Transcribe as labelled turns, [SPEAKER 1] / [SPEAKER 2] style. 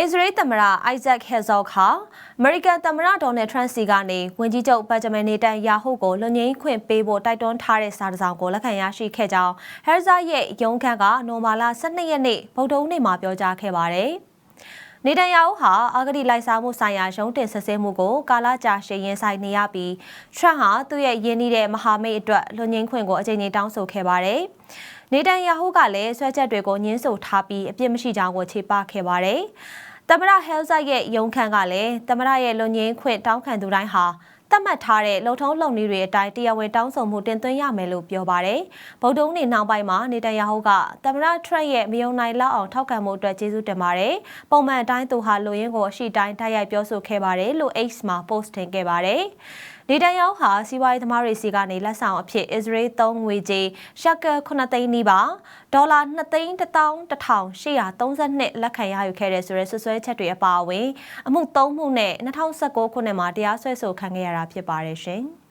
[SPEAKER 1] အစ္စရေးသမ္မတအိုက်ဇက်ဟက်ဇော့ခါအမေရိကန်သမ္မတဒေါ်နယ်ထရန့်စီကနေဝန်ကြီးချုပ်ဘတ်ဂျမင်နေတန်ယာဟုကိုလွန်ငင်းခွင့်ပေးဖို့တိုက်တွန်းထားတဲ့စာတစ်စောင်ကိုလက်ခံရရှိခဲ့ကြောင်းဟက်ဇာရဲ့ရုံးခန်းကနိုမာလာ12ရက်နေ့ဗုဒ္ဓဟူးနေ့မှာပြောကြားခဲ့ပါတယ်။နေတန်ယာဟုဟာအာဂတိလိုက်စားမှုဆိုင်ရာရုံးတင်ဆက်ဆဲမှုကိုကာလကြာရှည်ရင်ဆိုင်နေရပြီးထရန့်ဟာသူ့ရဲ့ရင်းနှီးတဲ့မဟာမိတ်အတွက်လွန်ငင်းခွင့်ကိုအကြိမ်ကြိမ်တောင်းဆိုခဲ့ပါတယ်။နေတန်ယာဟုကလည်းဆွဲချက်တွေကိုညှင်းဆိုထားပြီးအပြစ်မရှိကြောင်းကိုခြေပခဲ့ပါတယ်။ သမ္မတဟဲလ်ဇက်ရဲ့ရုံးခန်းကလည်းသမ္မတရဲ့လွန်ငင်းခွင့်တောင်းခံသူတိုင်းဟာ သတ်မှတ်ထားတဲ့လုံထုံးလုံနည်းတွေအတိုင်းတရားဝင်တောင်းဆိုမှုတင်သွင်းရမယ်လို့ပြောပါတယ်။ဗုဒ္ဓဦးနေနောက်ပိုင်းမှာနေတန်ယာဟုကသမ္မတထရန့်ရဲ့မယုံနိုင်လောက်အောင်ထောက်ခံမှုအတွက်ကျေးဇူးတင်ပါတယ်။ပုံမှန်အတိုင်းသူဟာလူရင်းကိုအရှိတိုင်းတိုက်ရိုက်ပြောဆိုခဲ့ပါတယ်လို့ X မှာ post တင်ခဲ့ပါတယ်။နေတန်ယာဟုဟာစီးပွားရေးသမားတွေစီကနေလက်ဆောင်အဖြစ်အစ္စရေးသုံးငွေကြေးရှက်က9သိန်းနီးပါဒေါ်လာ2သိန်း1832လက်ခံရယူခဲ့တဲ့ဆိုတဲ့ဆွဆွဲချက်တွေအပါအဝင်အမှု3မှုနဲ့2019ခုနှစ်မှာတရားစွဲဆိုခံခဲ့ရတာဖြစ်ပါတယ်ရှင်။